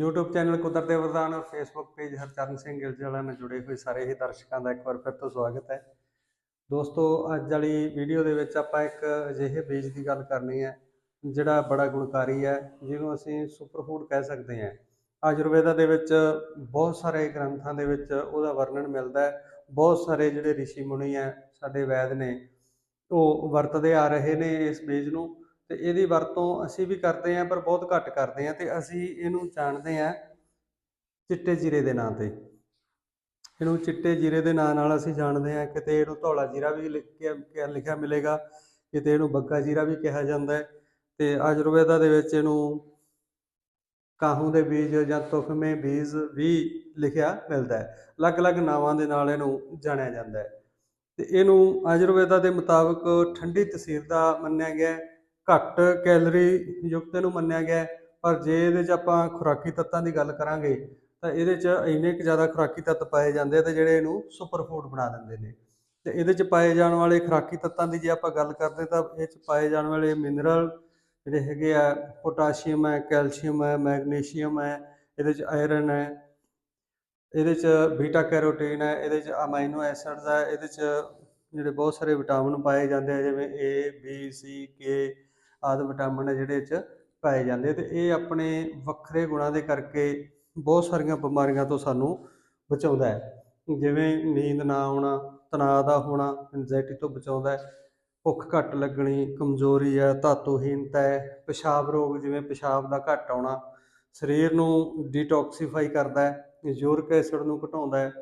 YouTube channel ਕੁਦਰਤ ਦੇ ਵਰਦਾਨ ਔਰ Facebook ਪੇਜ ਹਰਚਰਨ ਸਿੰਘ ਗਿਲਜ ਵਾਲਿਆਂ ਨਾਲ ਜੁੜੇ ਹੋਏ ਸਾਰੇ ਹੀ ਦਰਸ਼ਕਾਂ ਦਾ ਇੱਕ ਵਾਰ ਫਿਰ ਤੋਂ ਸਵਾਗਤ ਹੈ। ਦੋਸਤੋ, ਅੱਜ ਵਾਲੀ ਵੀਡੀਓ ਦੇ ਵਿੱਚ ਆਪਾਂ ਇੱਕ ਅਜਿਹੇ ਬੀਜ ਦੀ ਗੱਲ ਕਰਨੀ ਹੈ, ਜਿਹੜਾ ਬੜਾ ਗੁਣਕਾਰੀ ਹੈ, ਜਿਹਨੂੰ ਅਸੀਂ ਸੁਪਰਫੂਡ ਕਹਿ ਸਕਦੇ ਹਾਂ। ਆਯੁਰਵੇਦਾ ਦੇ ਵਿੱਚ ਬਹੁਤ ਸਾਰੇ ਗ੍ਰੰਥਾਂ ਦੇ ਵਿੱਚ ਉਹਦਾ ਵਰਣਨ ਮਿਲਦਾ ਹੈ। ਬਹੁਤ ਸਾਰੇ ਜਿਹੜੇ ਰਿਸ਼ੀ ਮੁਨੀ ਹੈ, ਸਾਡੇ ਵੈਦ ਨੇ, ਉਹ ਵਰਤਦੇ ਆ ਰਹੇ ਨੇ ਇਸ ਬੀਜ ਨੂੰ। ਤੇ ਇਹਦੀ ਵਰਤੋਂ ਅਸੀਂ ਵੀ ਕਰਦੇ ਹਾਂ, ਪਰ ਬਹੁਤ ਘੱਟ ਕਰਦੇ ਹਾਂ ਤੇ ਅਸੀਂ ਇਹਨੂੰ ਜਾਣਦੇ ਹਾਂ ਚਿੱਟੇ ਜੀਰੇ ਦੇ ਨਾਂ ਤੇ। ਇਹਨੂੰ ਚਿੱਟੇ ਜੀਰੇ ਦੇ ਨਾਂ ਨਾਲ ਅਸੀਂ ਜਾਣਦੇ ਹਾਂ ਕਿਤੇ ਇਹਨੂੰ ਧੌਲਾ ਜੀਰਾ ਵੀ ਲਿਖਿਆ ਕਿਆ ਲਿਖਿਆ ਮਿਲੇਗਾ ਕਿਤੇ ਇਹਨੂੰ ਬੱਗਾ ਜੀਰਾ ਵੀ ਕਿਹਾ ਜਾਂਦਾ ਹੈ। ਤੇ ਆਯੁਰਵੇਦਾ ਦੇ ਵਿੱਚ ਇਹਨੂੰ ਕਾਹੂ ਦੇ ਬੀਜ ਜਾਂ ਤੁਖਮੇ ਬੀਜ ਵੀ ਲਿਖਿਆ ਮਿਲਦਾ ਹੈ। ਅਲੱਗ-ਅਲੱਗ ਨਾਵਾਂ ਦੇ ਨਾਲ ਇਹਨੂੰ ਜਾਣਿਆ ਜਾਂਦਾ ਹੈ। ਤੇ ਇਹਨੂੰ ਆਯੁਰਵੇਦਾ ਦੇ ਮੁਤਾਬਕ ਠੰਡੀ ਤਸੀਰ ਦਾ ਮੰਨਿਆ ਗਿਆ ਹੈ। ਘੱਟ ਕੈਲਰੀ ਯੁਕਤ ਇਹਨੂੰ ਮੰਨਿਆ ਗਿਆ ਪਰ ਜੇ ਇਹਦੇ 'ਚ ਆਪਾਂ ਖੁਰਾਕੀ ਤੱਤਾਂ ਦੀ ਗੱਲ ਕਰਾਂਗੇ, ਤਾਂ ਇਹਦੇ 'ਚ ਇੰਨੇ ਕੁ ਜ਼ਿਆਦਾ ਖੁਰਾਕੀ ਤੱਤ ਪਾਏ ਜਾਂਦੇ ਆ ਤੇ ਜਿਹੜੇ ਇਹਨੂੰ ਸੁਪਰ ਫੂਡ ਬਣਾ ਦਿੰਦੇ ਨੇ। ਤੇ ਇਹਦੇ 'ਚ ਪਾਏ ਜਾਣ ਵਾਲੇ ਖੁਰਾਕੀ ਤੱਤਾਂ ਦੀ ਜੇ ਆਪਾਂ ਗੱਲ ਕਰਦੇ ਤਾਂ ਇਹ 'ਚ ਪਾਏ ਜਾਣ ਵਾਲੇ ਮਿਨਰਲ ਜਿਹੜੇ ਹੈਗੇ ਆ ਪੋਟਾਸ਼ੀਅਮ ਹੈ ਕੈਲਸ਼ੀਅਮ ਹੈ ਮੈਗਨੀਸ਼ੀਅਮ ਹੈ, ਇਹਦੇ 'ਚ ਆਇਰਨ ਹੈ, ਇਹਦੇ 'ਚ ਬੀਟਾ ਕੈਰੋਟੀਨ ਹੈ, ਇਹਦੇ 'ਚ ਅਮਾਈਨੋ ਐਸਿਡਸ ਹੈ, ਇਹਦੇ 'ਚ ਜਿਹੜੇ ਬਹੁਤ ਸਾਰੇ ਵਿਟਾਮਿਨ ਪਾਏ ਜਾਂਦੇ ਆ, ਜਿਵੇਂ ਏ ਬੀ ਸੀ ਕੇ ਆਦਿ ਵਿਟਾਮਿਨ ਹੈ ਜਿਹੜੇ 'ਚ ਪਾਏ ਜਾਂਦੇ ਆ ਤੇ ਇਹ ਆਪਣੇ ਵੱਖਰੇ ਗੁਣਾਂ ਦੇ ਕਰਕੇ ਬਹੁਤ ਸਾਰੀਆਂ ਬਿਮਾਰੀਆਂ ਤੋਂ ਸਾਨੂੰ ਬਚਾਉਂਦਾ ਹੈ। ਜਿਵੇਂ ਨੀਂਦ ਨਾ ਆਉਣਾ, ਤਣਾਅ ਦਾ ਹੋਣਾ ਐਂਜ਼ਾਇਟੀ ਤੋਂ ਬਚਾਉਂਦਾ ਹੈ। ਭੁੱਖ ਘੱਟ ਲੱਗਣੀ, ਕਮਜ਼ੋਰੀ ਹੈ ਧਾਤੂਹੀਨਤਾ ਹੈ, ਪਿਸ਼ਾਬ ਰੋਗ ਜਿਵੇਂ ਪਿਸ਼ਾਬ ਦਾ ਘੱਟ ਆਉਣਾ, ਸਰੀਰ ਨੂੰ ਡੀਟੌਕਸੀਫਾਈ ਕਰਦਾ ਹੈ, ਯੂਰਿਕ ਐਸਿਡ ਨੂੰ ਘਟਾਉਂਦਾ ਹੈ,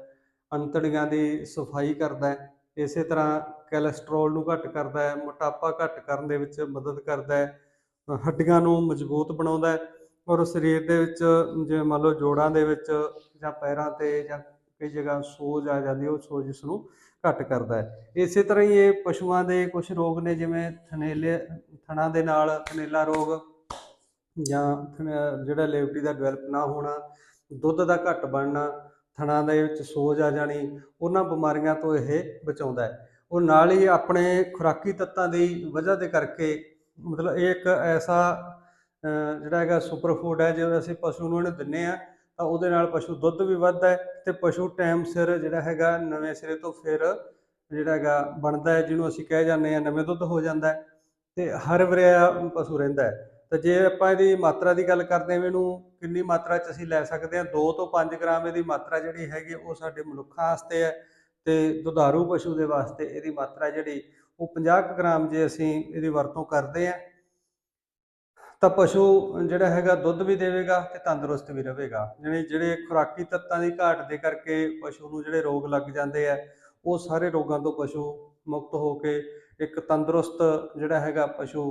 ਅੰਤੜੀਆਂ ਦੀ ਸਫ਼ਾਈ ਕਰਦਾ ਹੈ। ਇਸੇ ਤਰ੍ਹਾਂ ਕੋਲੇਸਟ੍ਰੋਲ ਨੂੰ ਘੱਟ ਕਰਦਾ ਹੈ, ਮੋਟਾਪਾ ਘੱਟ ਕਰਨ ਦੇ ਵਿੱਚ ਮਦਦ ਕਰਦਾ ਹੈ ਹੱਡੀਆਂ ਨੂੰ ਮਜ਼ਬੂਤ ਬਣਾਉਂਦਾ ਹੈ ਔਰ ਸਰੀਰ ਦੇ ਵਿੱਚ ਜਿਵੇਂ ਮੰਨ ਲਓ ਜੋੜਾਂ ਦੇ ਵਿੱਚ ਜਾਂ ਪੈਰਾਂ ਤੇ ਜਾਂ ਕਈ ਜਗ੍ਹਾ ਸੋਜ ਆ ਜਾਂਦੀ ਉਹ ਸੋਜ਼ ਇਸ ਨੂੰ ਘੱਟ ਕਰਦਾ ਹੈ। ਇਸੇ ਤਰ੍ਹਾਂ ਹੀ ਇਹ ਪਸ਼ੂਆਂ ਦੇ ਕੁਝ ਰੋਗ ਨੇ ਜਿਵੇਂ ਥਨੇਲੇ, ਥਣਾ ਦੇ ਨਾਲ ਥਨੇਲਾ ਰੋਗ ਜਾਂ ਥਨ- ਜਿਹੜਾ ਲੇਵਟੀ ਦਾ ਡਿਵੈਲਪ ਨਾ ਹੋਣਾ, ਦੁੱਧ ਦਾ ਘੱਟ ਬਣਨਾ ਥਣਾ ਦੇ ਵਿੱਚ ਸੋਜ ਆ ਜਾਣੀ, ਉਹਨਾਂ ਬਿਮਾਰੀਆਂ ਤੋਂ ਇਹ ਬਚਾਉਂਦਾ ਹੈ। ਉਹ ਨਾਲ ਹੀ ਆਪਣੇ ਖੁਰਾਕੀ ਤੱਤਾਂ ਦੀ ਵਜ੍ਹਾ ਦੇ ਕਰਕੇ, ਮਤਲਬ ਇਹ ਇੱਕ ਐਸਾ ਜਿਹੜਾ ਹੈਗਾ ਸੁਪਰ ਫੂਡ ਹੈ, ਜੇ ਅਸੀਂ ਪਸ਼ੂ ਨੂੰ ਇਹਨੂੰ ਦਿੰਨੇ ਆ ਤਾਂ ਉਹਦੇ ਨਾਲ ਪਸ਼ੂ ਦੁੱਧ ਵੀ ਵੱਧਦਾ ਹੈ ਤੇ ਪਸ਼ੂ ਟਾਈਮ ਸਿਰ ਜਿਹੜਾ ਹੈਗਾ ਨਵੇਂ ਸਿਰੇ ਤੋਂ ਫਿਰ ਜਿਹੜਾ ਹੈਗਾ ਬਣਦਾ ਹੈ, ਜਿਹਨੂੰ ਅਸੀਂ ਕਹਿ ਜਾਂਦੇ ਆ ਨਵੇਂ ਦੁੱਧ ਹੋ ਜਾਂਦਾ ਹੈ ਤੇ ਹਰ ਵਰਿਆ ਪਸ਼ੂ ਰਹਿੰਦਾ ਹੈ। ਤੇ ਜੇ ਆਪਾਂ ਇਹਦੀ ਮਾਤਰਾ ਦੀ ਗੱਲ ਕਰਦੇ ਹਾਂ ਵੀ ਇਹਨੂੰ ਕਿੰਨੀ ਮਾਤਰਾ 'ਚ ਅਸੀਂ ਲੈ ਸਕਦੇ ਹਾਂ? 2 ਤੋਂ 5 ਗ੍ਰਾਮ ਇਹਦੀ ਮਾਤਰਾ ਜਿਹੜੀ ਹੈਗੀ, ਉਹ ਸਾਡੇ ਮਨੁੱਖਾਂ ਵਾਸਤੇ ਹੈ ਤੇ ਦੁਧਾਰੂ ਪਸ਼ੂ ਦੇ ਵਾਸਤੇ ਇਹਦੀ ਮਾਤਰਾ ਜਿਹੜੀ, ਉਹ 50 ਕੁ ਗ੍ਰਾਮ ਜੇ ਅਸੀਂ ਇਹਦੀ ਵਰਤੋਂ ਕਰਦੇ ਹਾਂ, ਤਾਂ ਪਸ਼ੂ ਜਿਹੜਾ ਹੈਗਾ ਦੁੱਧ ਵੀ ਦੇਵੇਗਾ ਤੇ ਤੰਦਰੁਸਤ ਵੀ ਰਹੇਗਾ। ਜਿਹੜੇ ਜਿਹੜੇ ਖੁਰਾਕੀ ਤੱਤਾਂ ਦੀ ਘਾਟ ਦੇ ਕਰਕੇ ਪਸ਼ੂ ਨੂੰ ਜਿਹੜੇ ਰੋਗ ਲੱਗ ਜਾਂਦੇ ਆ, ਉਹ ਸਾਰੇ ਰੋਗਾਂ ਤੋਂ ਪਸ਼ੂ ਮੁਕਤ ਹੋ ਕੇ ਇੱਕ ਤੰਦਰੁਸਤ ਜਿਹੜਾ ਹੈਗਾ ਪਸ਼ੂ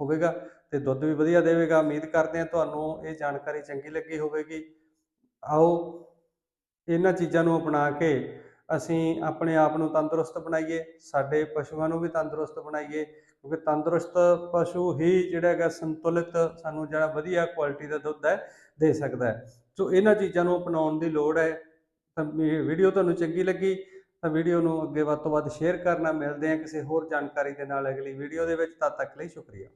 ਹੋਵੇਗਾ ਤੇ ਦੁੱਧ ਵੀ ਵਧੀਆ ਦੇਵੇਗਾ। ਉਮੀਦ ਕਰਦੇ ਹਾਂ ਤੁਹਾਨੂੰ ਇਹ ਜਾਣਕਾਰੀ ਚੰਗੀ ਲੱਗੀ ਹੋਵੇਗੀ। ਆਓ ਇਹਨਾਂ ਚੀਜ਼ਾਂ ਨੂੰ ਅਪਣਾ ਕੇ ਅਸੀਂ ਆਪਣੇ ਆਪ ਨੂੰ ਤੰਦਰੁਸਤ ਬਣਾਈਏ, ਸਾਡੇ ਪਸ਼ੂਆਂ ਨੂੰ ਵੀ ਤੰਦਰੁਸਤ ਬਣਾਈਏ, ਕਿਉਂਕਿ ਤੰਦਰੁਸਤ ਪਸ਼ੂ ਹੀ ਜਿਹੜਾ ਹੈਗਾ ਸੰਤੁਲਿਤ ਸਾਨੂੰ ਜਿਹੜਾ ਵਧੀਆ ਕੁਆਲਿਟੀ ਦਾ ਦੁੱਧ ਹੈ, ਦੇ ਸਕਦਾ ਹੈ। ਸੋ ਇਹਨਾਂ ਚੀਜ਼ਾਂ ਨੂੰ ਅਪਣਾਉਣ ਦੀ ਲੋੜ ਹੈ। ਤਾਂ ਵੀਡੀਓ ਤੁਹਾਨੂੰ ਚੰਗੀ ਲੱਗੀ ਤਾਂ ਵੀਡੀਓ ਨੂੰ ਅੱਗੇ ਵੱਧ ਤੋਂ ਵੱਧ ਸ਼ੇਅਰ ਕਰਨਾ। ਮਿਲਦੇ ਹਾਂ ਕਿਸੇ ਹੋਰ ਜਾਣਕਾਰੀ ਦੇ ਨਾਲ ਅਗਲੀ ਵੀਡੀਓ ਦੇ ਵਿੱਚ। ਤਦ ਤੱਕ ਲਈ ਸ਼ੁਕਰੀਆ।